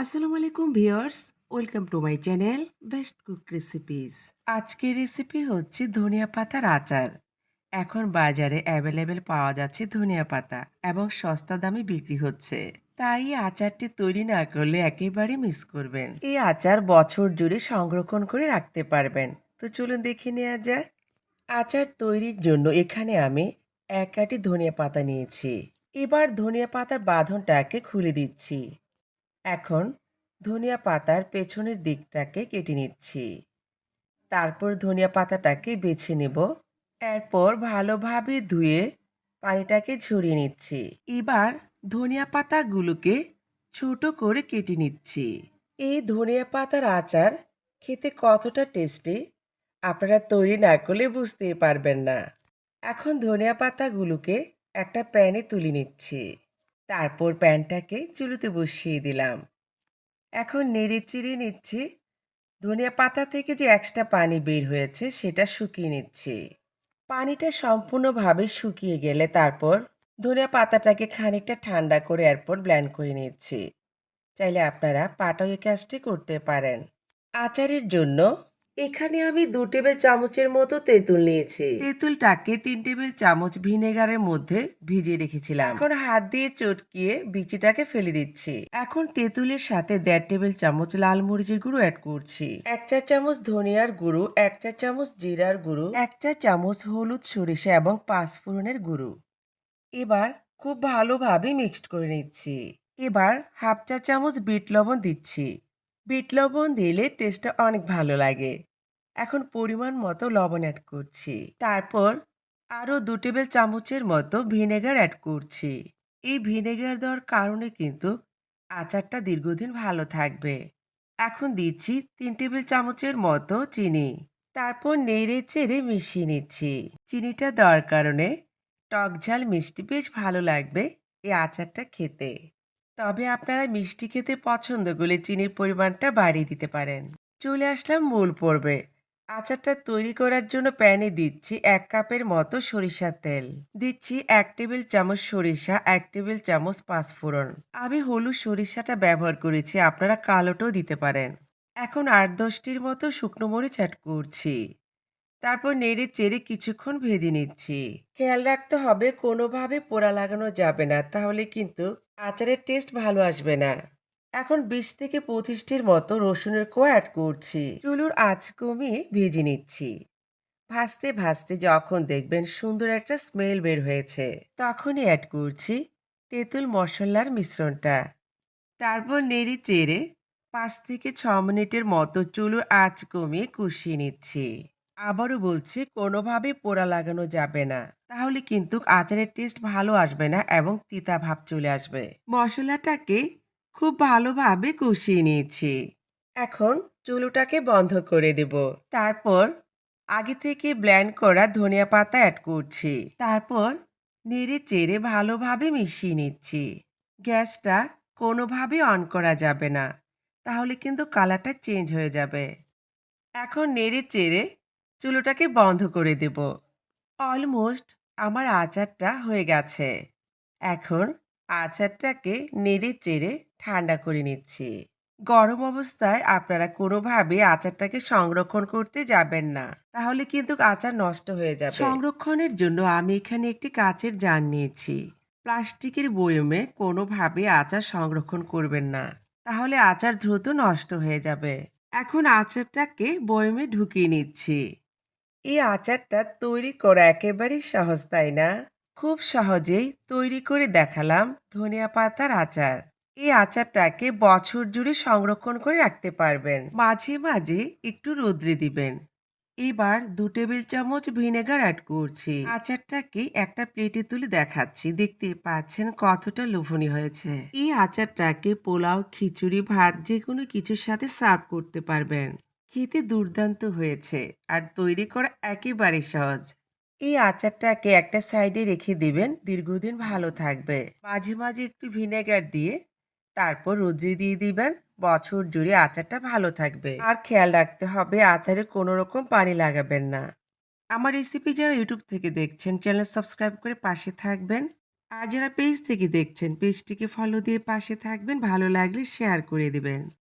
আসসালামু আলাইকুম viewers, welcome to my channel best cook recipes. আজকের রেসিপি হচ্ছে ধনিয়া পাতার আচার। এখন বাজারে অ্যাভেলেবেল পাওয়া যাচ্ছে ধনিয়া পাতা এবং সস্তা দামে বিক্রি হচ্ছে। তাই আচারটি তৈরি না করলে একেবারে মিস করবেন। এই আচার বছর জুড়ে সংরক্ষণ করে রাখতে পারবেন। তো চলুন দেখে নেওয়া যাক। আচার তৈরির জন্য এখানে আমি এক কাটি ধনিয়া পাতা নিয়েছি। এবার ধনিয়া পাতার বাঁধনটাকে খুলে দিচ্ছি। এখন ধনিয়া পাতার পেছনের দিকটাকে কেটে নিচ্ছি। তারপর ধনিয়া পাতাটাকে বেছে নেব। এরপর ভালোভাবে ধুয়ে পানিটাকে ঝরিয়ে নিচ্ছি। এবার ধনিয়া পাতাগুলোকে ছোট করে কেটে নিচ্ছি। এই ধনিয়া পাতার আচার খেতে কতটা টেস্টি, আপনারা তৈরি না করলে বুঝতেই পারবেন না। এখন ধনিয়া পাতাগুলোকে একটা প্যানে তুলে নিচ্ছি। তারপর প্যানটাকে চুলোতে বসিয়ে দিলাম। এখন নেড়ে চিড়ে নিচ্ছি। ধনিয়া পাতা থেকে যে এক্সট্রা পানি বের হয়েছে সেটা শুকিয়ে নিচ্ছি। পানিটা সম্পূর্ণভাবে শুকিয়ে গেলে তারপর ধনিয়া পাতাটাকে খানিকটা ঠান্ডা করে এরপর ব্ল্যান্ড করে নিচ্ছি। চাইলে আপনারা পাটাও কাজটি করতে পারেন। আচারের জন্য এখানে আমি দু টেবিল চামচের মতো তেঁতুল নিয়েছি। তেঁতুলটাকে তিন টেবিল চামচ ভিনেগারের মধ্যে ভিজিয়ে রেখেছিলাম। এখন হাত দিয়ে চটকিয়ে বিচিটাকে ফেলে দিচ্ছি। এখন তেঁতুলের সাথে দেড় টেবিল চামচ লাল মরিচের গুঁড়ো অ্যাড করছি। এক চা চামচ ধনিয়ার গুঁড়ো, এক চা চামচ জিরার গুঁড়ো, এক চা চামচ হলুদ সরিষা এবং পাঁচফোড়নের গুঁড়ো। এবার খুব ভালোভাবে মিক্সড করে নিচ্ছি। এবার হাফ চা চামচ বিট লবণ দিচ্ছি। বিট লবণ দিলে টেস্টটা অনেক ভালো লাগে। এখন পরিমাণ মতো লবণ অ্যাড করছি। তারপর আরও দু টেবিল চামচের মতো ভিনেগার অ্যাড করছি। এই ভিনেগার দেওয়ার কারণে কিন্তু আচারটা দীর্ঘদিন ভালো থাকবে। এখন দিচ্ছি তিন টেবিল চামচের মতো চিনি। তারপর নেড়ে চেড়ে মিশিয়ে নিচ্ছি। চিনিটা দেওয়ার কারণে টক ঝাল মিষ্টি বেশ ভালো লাগবে এই আচারটা খেতে। তবে আপনারা মিষ্টি খেতে পছন্দ করলে চিনির পরিমাণটা বাড়িয়ে দিতে পারেন। চলে আসলাম মূল পর্বে। আচারটা তৈরি করার জন্য প্যানে দিচ্ছি এক কাপের মতো সরিষার তেল। দিচ্ছি এক টেবিল চামচ সরিষা, এক টেবিল চামচ পাঁচফোড়ন। আমি হলুদ সরিষাটা ব্যবহার করেছি, আপনারা কালোটাও দিতে পারেন। এখন আট দশটির মতো শুকনো মরিচ অ্যাড করছি। তারপর নেড়ে চেড়ে কিছুক্ষণ ভেজে নিচ্ছি। খেয়াল রাখতে হবে, কোনোভাবে পোড়া লাগানো যাবে না, তাহলে কিন্তু আচারের টেস্ট ভালো আসবে না। এখন বিশ থেকে পঁচিশটির মতো রসুনের কোয়া অ্যাড করছি। চুলুর আঁচ কমিয়ে ভেজে নিচ্ছি। ভাজতে ভাজতে যখন দেখবেন সুন্দর একটা স্মেল বের হয়েছে, তখনই অ্যাড করছি তেঁতুল মশলার মিশ্রণটা। তারপর নেড়ে চেড়ে পাঁচ থেকে ছ মিনিটের মতো চুলুর আঁচ কমিয়ে কষিয়ে নিচ্ছি। আবারও বলছি, কোনোভাবে পোড়া লাগানো যাবে না। তাহলে কিন্তু আচারের টেস্ট ভালো আসবে না এবং তিতা ভাব চলে আসবে। মশলাটাকে খুব ভালোভাবে কষিয়ে নিয়েছি। এখন চুলোটাকে বন্ধ করে দেব। তারপর আগে থেকে ব্ল্যান্ড করা ধনিয়া পাতা অ্যাড করছি। তারপর নেড়ে চেড়ে ভালোভাবে মিশিয়ে নিচ্ছি। গ্যাসটা কোনোভাবে অন করা যাবে না। তাহলে কিন্তু কালারটা চেঞ্জ হয়ে যাবে। এখন নেড়ে চেড়ে চুলোটাকে বন্ধ করে দেব। অলমোস্ট আমার আচারটা হয়ে গেছে। এখন আচারটাকে নেড়ে চেড়ে ঠান্ডা করে নিচ্ছি। গরম অবস্থায় আপনারা কোনোভাবে আচারটাকে সংরক্ষণ করতে যাবেন না। তাহলে কিন্তু আচার নষ্ট হয়ে যাবে। সংরক্ষণের জন্য আমি এখানে একটি কাচের জার নিয়েছি। প্লাস্টিকের বয়মে কোনোভাবে আচার সংরক্ষণ করবেন না। তাহলে আচার দ্রুত নষ্ট হয়ে যাবে। এখন আচারটাকে বয়মে ঢুকিয়ে নিচ্ছি। এই আচারটা তৈরি করা একেবারেই সহজ, তাই না? খুব সহজেই তৈরি করে দেখালাম ধনিয়া পাতার আচার। এই আচারটাকে বছর জুড়ে সংরক্ষণ করে রাখতে পারবেন। মাঝে মাঝে একটু রোদ্রে দিবেন। এবার দু টেবিল চামচ ভিনেগার অ্যাড করছি। আচারটাকে একটা প্লেটে তুলে দেখাচ্ছি। দেখতে পাচ্ছেন কতটা লোভনীয় হয়েছে। এই আচারটাকে পোলাও, খিচুড়ি, ভাত যে কোনো কিছুর সাথে সার্ভ করতে পারবেন। খেতে দুর্দান্ত হয়েছে আর তৈরি করা একেবারে সহজ। এই আচারটাকে একটা সাইডে রেখে দিবেন, দীর্ঘদিন ভালো থাকবে। মাঝে মাঝে একটু ভিনেগার দিয়ে তারপর রোদ্রে দিয়ে দিবেন, বছর জুড়ে আচারটা ভালো থাকবে। আর খেয়াল রাখতে হবে, আচারে কোনো রকম পানি লাগাবেন না। আমার রেসিপি যারা ইউটিউব থেকে দেখছেন, চ্যানেল সাবস্ক্রাইব করে পাশে থাকবেন। আর যারা পেজ থেকে দেখছেন, পেজটিকে ফলো দিয়ে পাশে থাকবেন, ভালো লাগলে শেয়ার করে দিবেন।